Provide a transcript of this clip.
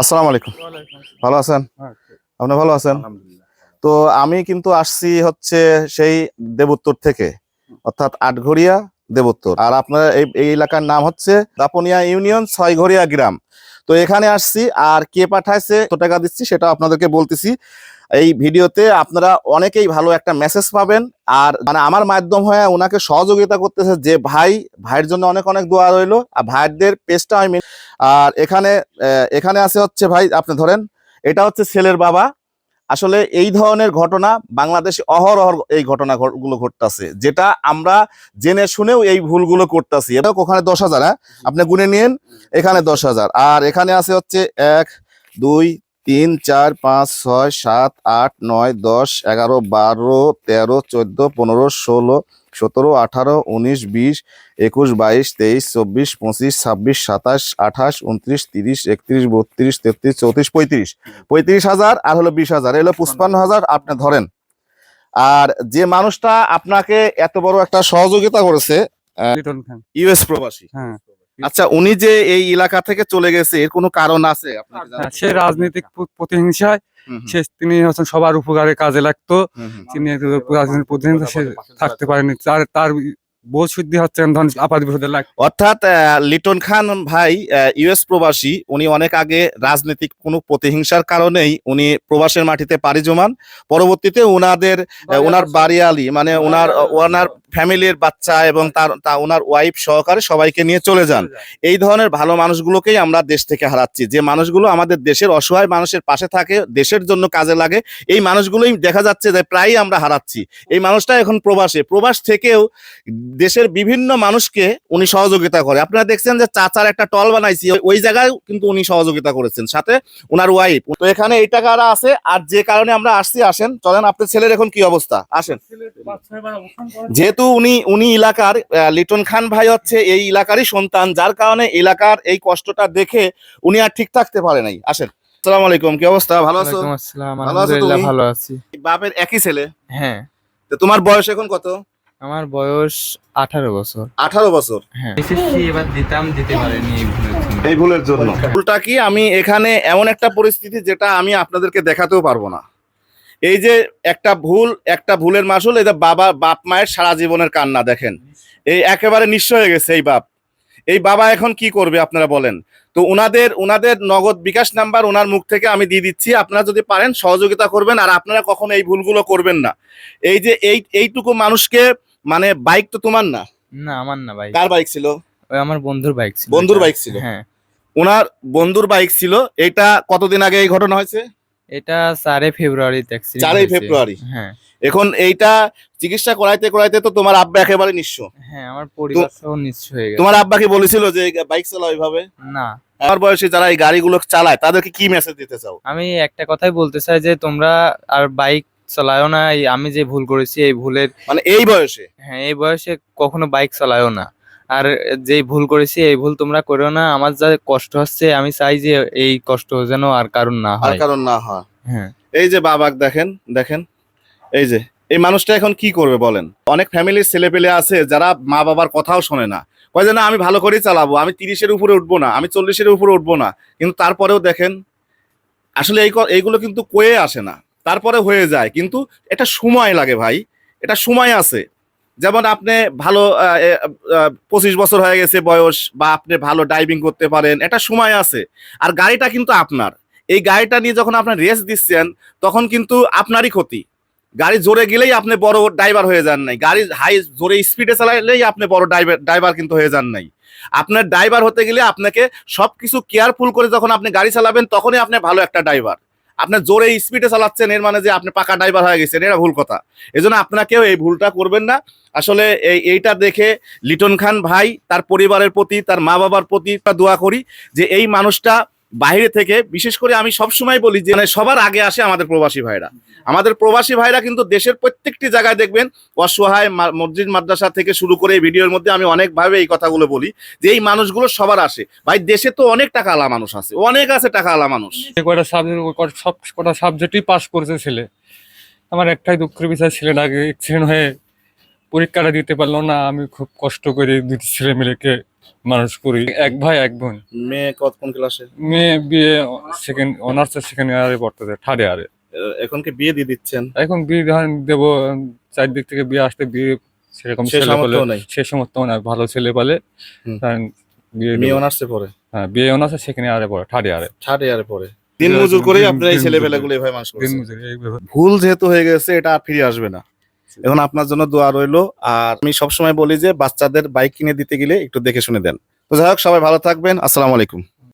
আসসালামু আলাইকুম। ভালো আছেন? আপনি ভালো আছেন? তো আমি কিন্তু আসছি হচ্ছে সেই দেবোত্তর থেকে, অর্থাৎ আটঘরিয়া দেবোত্তর। আর আপনার এই এলাকার নাম হচ্ছে দাপনিয়া ইউনিয়ন ছয়ঘরিয়া গ্রাম। তো এখানে আসছি, আর কে পাঠাইছে, কত টাকা দিচ্ছি সেটা আপনাদেরকে বলতেছি। এই ভিডিওতে আপনারা অনেকেই ভালো একটা মেসেজ পাবেন, আর মানে আমার মাধ্যম হয়ে ওনাকে সহযোগিতা করতেছে যে ভাই, ভাইয়ের জন্য অনেক অনেক দোয়া রইল। আর ভাইয়েরদের পেজটা আমি আর এখানে এখানে আছে হচ্ছে ভাই আপনি ধরেন এটা হচ্ছে ছেলের বাবা। আসলে এই ধরনের ঘটনা বাংলাদেশে অহরহ এই ঘটনা ঘ- গুলো ঘটতেছে যেটা আমরা জেনে শুনেও এই ভুলগুলো করতেছি। এটা ওখানে দশ হাজার হ্যাঁ? আপনি গুনে নিন এখানে দশ হাজার। আর এখানে আছে হচ্ছে এক দুই তিন চার পাঁচ ছয় সাত আট নয় দশ এগারো বারো তেরো চোদ্দ পনেরো ষোলো সতেরো আঠারো উনিশ বিশ একুশ বাইশ তেইশ চব্বিশ পঁচিশ ছাব্বিশ সাতাশ আঠাশ উনত্রিশ তিরিশ একত্রিশ বত্রিশ তেত্রিশ চৌত্রিশ পঁয়ত্রিশ। পঁয়ত্রিশ হাজার আর হলো বিশ হাজার এলো পুষ্পান্ন হাজার আপনি ধরেন। আর যে মানুষটা আপনাকে এত বড় একটা সহযোগিতা করেছে ইউএস প্রবাসী। হ্যাঁ। আচ্ছা উনি যে এই এলাকা থেকে চলে গেছে এর কোনো কারণ আছে? হ্যাঁ, সে রাজনৈতিক প্রতিহিংসায় সে তিনি হচ্ছেন সবার উপকারে কাজে লাগতো। তিনি রাজনৈতিক প্রতিহিংসা সে থাকতে পারেনি। তার তার বোধ শুদ্ধি হচ্ছে আপাত বিপদে লাগ অর্থাৎ লিটন খান ভাই ইউএস প্রবাসী উনি অনেক আগে রাজনৈতিক কোনো প্রতিহিংসার কারণেই উনি প্রবাসের মাটিতে পাড়ি জমান। পরবর্তীতে ওনাদের আহ, ওনার বাড়িয়ালি মানে ওনার ওনার ফ্যামিলির বাচ্চা এবং তার তা ওনার ওয়াইফ সহকারে সবাইকে নিয়ে চলে যান। এই ধরনের ভালো মানুষগুলোকেই আমরা দেশ থেকে হারাচ্ছি। যে মানুষগুলো আমাদের দেশের অসহায় মানুষের পাশে থাকে দেশের জন্য কাজে লাগে এই মানুষগুলোই দেখা যাচ্ছে যে প্রায়ই আমরা হারাচ্ছি। এই মানুষটা এখন প্রবাসে। প্রবাস থেকেও দেশের বিভিন্ন মানুষকে উনি সহযোগিতা করে। আপনারা দেখছেন যে চাচার একটা টল বানাইছি ওই- জায়গায় কিন্তু উনি সহযোগিতা করেছেন। সাথে ওনার ওয়াইফ। তো এখানে এই টাকারা আছে? আর যে কারণে আমরা আসছি আসেন। চলেন আপনার ছেলের এখন কি অবস্থা? আসেন। যেহেতু উনি উনি এলাকার লিটন খান ভাই হচ্ছে এই এলাকারই সন্তান যার কারণে এলাকার এই কষ্টটা দেখে উনি আর ঠিক থাকতে পারে নাই। আসেন। আসসালামু আলাইকুম কি অবস্থা? ভালো আছো? আসসালাম ভালো আছো আলহামদুলিল্লাহ তুমি? ভালো আছি। বাপের একই ছেলে? হ্যাঁ। তো তোমার বয়স এখন কত? আমার বয়স আঠারো বছর। আঠারো বছর? হ্যাঁ। এবার দিতাম দিতে পারিনি এই ভুলের জন্য। এই ভুলের জন্য। ভুলটা কি? আমি এখানে এমন একটা পরিস্থিতি যেটা আমি আপনাদেরকে দেখাতেও পারব না। এই যে একটা ভুল একটা ভুলের মাসুল এই যে বাবা বাপ মায়ের সারা জীবনের কান্না দেখেন। এই একেবারে নিঃস্ব হয়ে গেছে এই বাপ। এই বাবা এখন কি করবে আপনারা বলেন? তো উনাদের উনাদের নগদ বিকাশ নাম্বার ওনার মুখ থেকে আমি দিয়ে দিচ্ছি। আপনারা যদি পারেন সহযোগিতা করবেন আর আপনারা কখনো এই ভুলগুলো করবেন না। এই যে এই এইটুকু মানুষকে মানে বাইক তো তোমার না? না আমার না বাইক। কার বাইক ছিল? ওই আমার বন্ধুর বাইক ছিল। বন্ধুর বাইক ছিল? হ্যাঁ। ওনার বন্ধুর বাইক ছিল। এটা কতদিন আগে এই ঘটনা হয়েছে? এটা চারে ফেব্রুয়ারিতে accident চারই ফেব্রুয়ারি? হ্যাঁ। এখন এইটা চিকিৎসা করাইতে করাইতে তো তোমার আব্বা একেবারে নিঃস্ব। হ্যাঁ আমার পরিবার সহ নিশ্চয় হয়ে গেছে। তোমার আব্বা কি বলেছিল যে বাইক চালাও এইভাবে? না। আমার বয়সে যারা এই গাড়িগুলো চালায় তাদেরকে কি মেসেজ দিতে চাও? আমি একটা কথাই বলতে চাই যে তোমরা আর বাইক চালায়ও না আমি যে ভুল করেছি এই ভুলের মানে এই বয়সে? হ্যাঁ এই বয়সে কখনো বাইক চালায়ও না। আর যে ভুল করেছি এই ভুল তোমরা করো না। আমার যা কষ্ট হচ্ছে আমি চাই যে এই কষ্ট যেন আর কারণ না হয়। কারণ না হয়। হ্যাঁ। এই যে বাবাক দেখেন দেখেন এই যে এই মানুষটা এখন কি করবে বলেন? অনেক ফ্যামিলির ছেলে পেলে আছে যারা মা বাবার কথাও শোনে না। কয় যে না আমি ভালো করেই চালাবো আমি তিরিশের উপরে উঠবো না আমি চল্লিশের উপরে উঠবো না। কিন্তু তারপরেও দেখেন আসলে এই এইগুলো কিন্তু কয়ে আসে না। তারপরে হয়ে যায় কিন্তু এটা সময় লাগে ভাই এটা সময় আছে। যেমন আপনি ভালো পঁচিশ বছর হয়ে গেছে বয়স বা আপনি ভালো ড্রাইভিং করতে পারেন, এটা সময় আছে। আর গাড়িটা কিন্তু আপনার। এই গাড়িটা নিয়ে যখন আপনার রেস দিচ্ছেন, তখন কিন্তু আপনারই ক্ষতি। গাড়ি জোরে গেলেই আপনি বড় ড্রাইভার হয়ে যান নাই। গাড়ি হাই জোরে স্পিডে চালাইলেই আপনি বড় ড্রাইভার ড্রাইভার কিন্তু হয়ে যান নাই। আপনার ড্রাইভার হতে গেলে আপনাকে সবকিছু কেয়ারফুল করে যখন আপনি গাড়ি চালাবেন, তখনই আপনি ভালো একটা ড্রাইভার আপনি জোরে স্পিডে চালাচ্ছেন, এর মানে যে আপনি পাকা ড্রাইভার হয়ে গেছেন, এটা ভুল কথা। এই জন্য আপনাকেও এই ভুলটা করবেন না। আসলে এই, এইটা দেখে লিটন খান ভাই, তার পরিবারের প্রতি, তার মা বাবার প্রতি দোয়া করি যে এই মানুষটা বাইরে থেকে, বিশেষ করে আমি সবসময় বলি যে মানে সবার আগে আসে আমাদের প্রবাসী ভাইরা। আমাদের প্রবাসী ভাইরা কিন্তু দেশের প্রত্যেকটি জায়গায় দেখবেন, অসহায় মসজিদ, মাদ্রাসা থেকে শুরু করে এই ভিডিওর মধ্যে আমি অনেকভাবে এই কথাগুলো বলি যে, এই মানুষগুলো সবার আসে। ভাই, দেশে তো অনেক টাকা আলা মানুষ আছে, অনেক আছে টাকা আলা মানুষ সাবজেক্ট সব কটা সাবজেক্টই পাস করেছে ছেলে। আমার একটাই দুঃখের বিষয়, ছেলেটা আগে অ্যাক্সিডেন্ট হয়ে পরীক্ষাটা দিতে পারল না আমি খুব কষ্ট করে দুটি ছেলে মেয়েকে মানুষ করি। এক ভাই এক বোন। মেয়ে কত কোন ক্লাসে মেয়ে বিয়ে সেকেন্ড অনার্সের সেকেন্ড ইয়ারে পড়তেছে থার্ড ইয়ারে। এখন কি বিয়ে দিয়ে দিচ্ছেন? এখন বিয়ে দেবো চারদিক থেকে বিয়ে আসতে বিয়ে সেরকম ছেলে পেলে সে সমস্ত না ভালো ছেলে পেলে। বিয়ে মেয়ে। অনার্সে পড়ে? হ্যাঁ বিয়ে অনার্সের সেকেন্ড ইয়ারে পড়ে থার্ড ইয়ারে। থার্ড ইয়ারে পড়ে। দিন মজুর করেই আপনার এই দিন ছেলে মজুর পেলেগুলো এভাবে মানুষ ভুল যেহেতু হয়ে গেছে এটা আর ফিরে আসবে না। এখন আপনার জন্য দোয়া রইল। আর আমি সবসময় বলি যে, বাচ্চাদের বাইক কিনে দিতে গেলে একটু দেখে শুনে দেন। তো যাই হোক, সবাই ভালো থাকবেন। আসসালামু আলাইকুম।